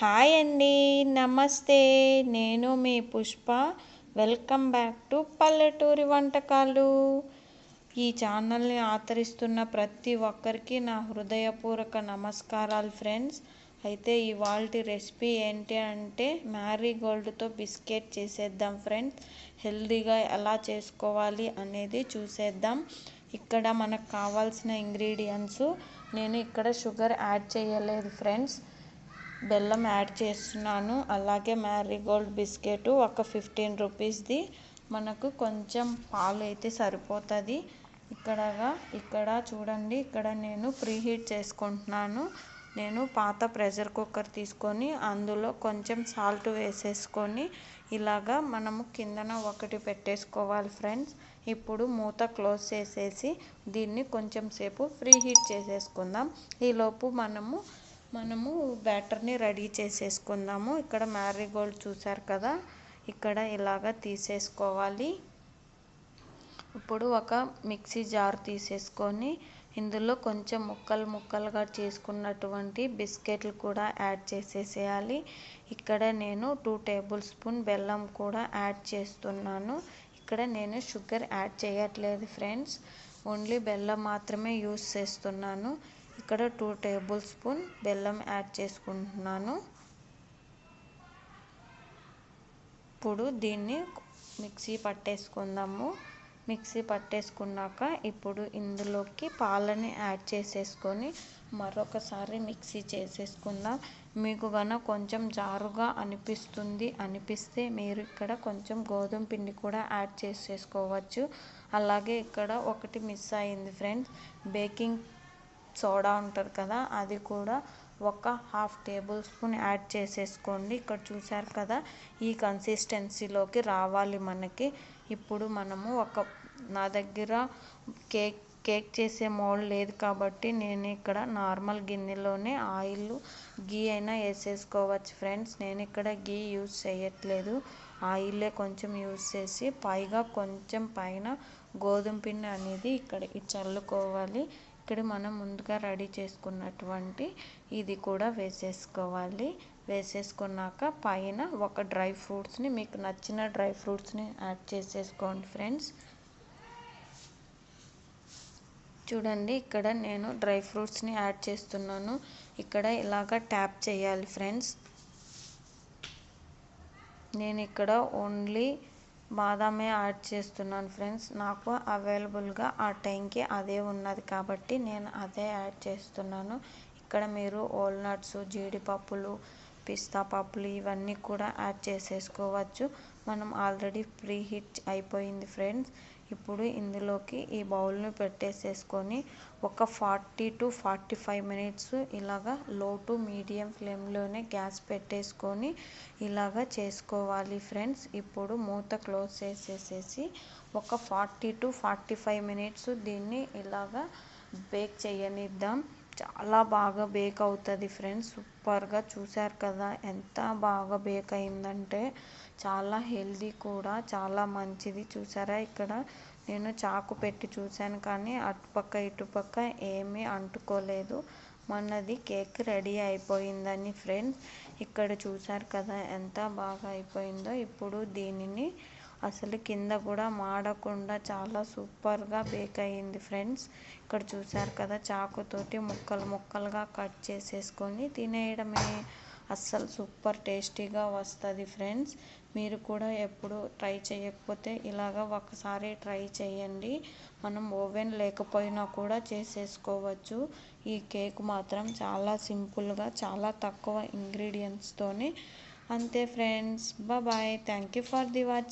Hi అండి నమస్తే. నేను మీ పుష్ప. వెల్కమ్ బ్యాక్ టు పల్లెటూరి వంటకాలు. ఈ ఛానల్ని ఆదరిస్తున్న ప్రతి ఒక్కరికి నా హృదయపూర్వక నమస్కారాలు ఫ్రెండ్స్. అయితే ఇవాళ రెసిపీ ఏంటి అంటే మ్యారీగోల్డ్తో బిస్కెట్ చేసేద్దాం ఫ్రెండ్స్. హెల్దీగా ఎలా చేసుకోవాలి అనేది చూసేద్దాం. ఇక్కడ మనకు కావాల్సిన ఇంగ్రీడియంట్స్ నేను ఇక్కడ షుగర్ యాడ్ చేయలేదు ఫ్రెండ్స్. బెల్లం యాడ్ చేస్తున్నాను. అలాగే మ్యారీగోల్డ్ బిస్కెట్ ఒక ఫిఫ్టీన్ రూపీస్ది. మనకు కొంచెం పాలు అయితే సరిపోతుంది. ఇక్కడగా ఇక్కడ చూడండి ఇక్కడ నేను ప్రీహీట్ చేసుకుంటున్నాను. నేను పాత ప్రెషర్ కుక్కర్ తీసుకొని అందులో కొంచెం సాల్ట్ వేసేసుకొని ఇలాగా మనము కిందన ఒకటి పెట్టేసుకోవాలి ఫ్రెండ్స్. ఇప్పుడు మూత క్లోజ్ చేసేసి దీన్ని కొంచెం సేపు ఫ్రీ హీట్ చేసేసుకుందాం ఈలోపు మనము మనము బ్యాటర్ని రెడీ చేసేసుకుందాము. ఇక్కడ మ్యారీగోల్డ్ చూసారు కదా ఇక్కడ ఇలాగ తీసేసుకోవాలి. ఇప్పుడు ఒక మిక్సీ జార్ తీసేసుకొని ఇందులో కొంచెం ముక్కలు ముక్కలుగా చేసుకున్నటువంటి బిస్కెట్లు కూడా యాడ్ చేసేసేయాలి. ఇక్కడ నేను టూ టేబుల్ స్పూన్ బెల్లం కూడా యాడ్ చేస్తున్నాను. ఇక్కడ నేను షుగర్ యాడ్ చేయట్లేదు ఫ్రెండ్స్. ఓన్లీ బెల్లం మాత్రమే యూస్ చేస్తున్నాను. ఇక్కడ టూ టేబుల్ స్పూన్ బెల్లం యాడ్ చేసుకుంటున్నాను. ఇప్పుడు దీన్ని మిక్సీ పట్టేసుకుందాము. మిక్సీ పట్టేసుకున్నాక ఇప్పుడు ఇందులోకి పాలని యాడ్ చేసేసుకొని మరొకసారి మిక్సీ చేసేసుకుందాం. మీకు గన కొంచెం జారుగా అనిపిస్తుంది అనిపిస్తే మీరు ఇక్కడ కొంచెం గోధుమ పిండి కూడా యాడ్ చేసేసుకోవచ్చు. అలాగే ఇక్కడ ఒకటి మిస్ అయింది ఫ్రెండ్స్. బేకింగ్ సోడా ఉంటుంది కదా అది కూడా ఒక హాఫ్ టేబుల్ స్పూన్ యాడ్ చేసేసుకోండి. ఇక్కడ చూసారు కదా ఈ కన్సిస్టెన్సీలోకి రావాలి మనకి. ఇప్పుడు మనము ఒక నా దగ్గర కేక్ కేక్ చేసే మోల్డ్ లేదు కాబట్టి నేను ఇక్కడ నార్మల్ గిన్నెలోనే ఆయిల్ గీ అయినా వేసేసుకోవచ్చు ఫ్రెండ్స్. నేను ఇక్కడ గీ యూజ్ చేయట్లేదు. ఆయిలే కొంచెం యూజ్ చేసి పైగా కొంచెం పైన గోధుమ పిండి అనేది ఇక్కడ చల్లుకోవాలి. ఇక్కడ మనం ముందుగా రెడీ చేసుకున్నటువంటి ఇది కూడా వేసేసుకోవాలి. వేసేసుకున్నాక పైన ఒక డ్రై ఫ్రూట్స్ని మీకు నచ్చిన డ్రై ఫ్రూట్స్ని యాడ్ చేసేసుకోండి ఫ్రెండ్స్. చూడండి ఇక్కడ నేను డ్రై ఫ్రూట్స్ని యాడ్ చేస్తున్నాను. ఇక్కడ ఇలాగ ట్యాప్ చేయాలి ఫ్రెండ్స్. నేను ఇక్కడ ఓన్లీ బాదామే యాడ్ చేస్తున్నాను ఫ్రెండ్స్. నాకు అవైలబుల్గా ఆ టైంకి అదే ఉన్నది కాబట్టి నేను అదే యాడ్ చేస్తున్నాను. ఇక్కడ మీరు వాల్నట్స్ జీడిపప్పులు పిస్తా పప్పులు ఇవన్నీ కూడా యాడ్ చేసేసుకోవచ్చు. మనం ఆల్రెడీ ప్రీ హీట్ అయిపోయింది ఫ్రెండ్స్. ఇప్పుడు ఇందులోకి ఈ బౌల్ని పెట్టేసేసుకొని ఒక forty to forty five minutes ఇలాగా లో టు మీడియం ఫ్లేమ్లోనే గ్యాస్ పెట్టేసుకొని ఇలాగా చేసుకోవాలి ఫ్రెండ్స్. ఇప్పుడు మూత క్లోజ్ చేసేసేసి ఒక forty to forty five minutes దీన్ని ఇలాగా బేక్ చేయనిద్దాం. చాలా బాగా బేక్ అవుతుంది ఫ్రెండ్స్ సూపర్గా చూసారు కదా ఎంత బాగా బేక్ అయిందంటే చాలా హెల్దీ కూడా చాలా మంచిది. చూసారా ఇక్కడ? నేను చాకు పెట్టి చూశాను కానీ అటుపక్క ఇటుపక్క ఏమీ అంటుకోలేదు. మనది కేక్ రెడీ అయిపోయిందని ఫ్రెండ్స్ ఇక్కడ చూసారు కదా ఎంత బాగా అయిపోయిందో. ఇప్పుడు దీనిని అసలు కింద కూడా మాడకుండా చాలా సూపర్గా బేక్ అయ్యింది ఫ్రెండ్స్. ఇక్కడ చూసారు కదా చాకుతోటి ముక్కలు ముక్కలుగా కట్ చేసేసుకొని తినేయడమే. అస్సలు సూపర్ టేస్టీగా వస్తుంది ఫ్రెండ్స్. మీరు కూడా ఎప్పుడు ట్రై చేయకపోతే ఇలాగ ఒకసారి ట్రై చేయండి. మనం ఓవెన్ లేకపోయినా కూడా చేసేసుకోవచ్చు. ఈ కేక్ మాత్రం చాలా సింపుల్గా చాలా తక్కువ ఇంగ్రీడియంట్స్తోనే అంతే friends. Bye thank you for the watch.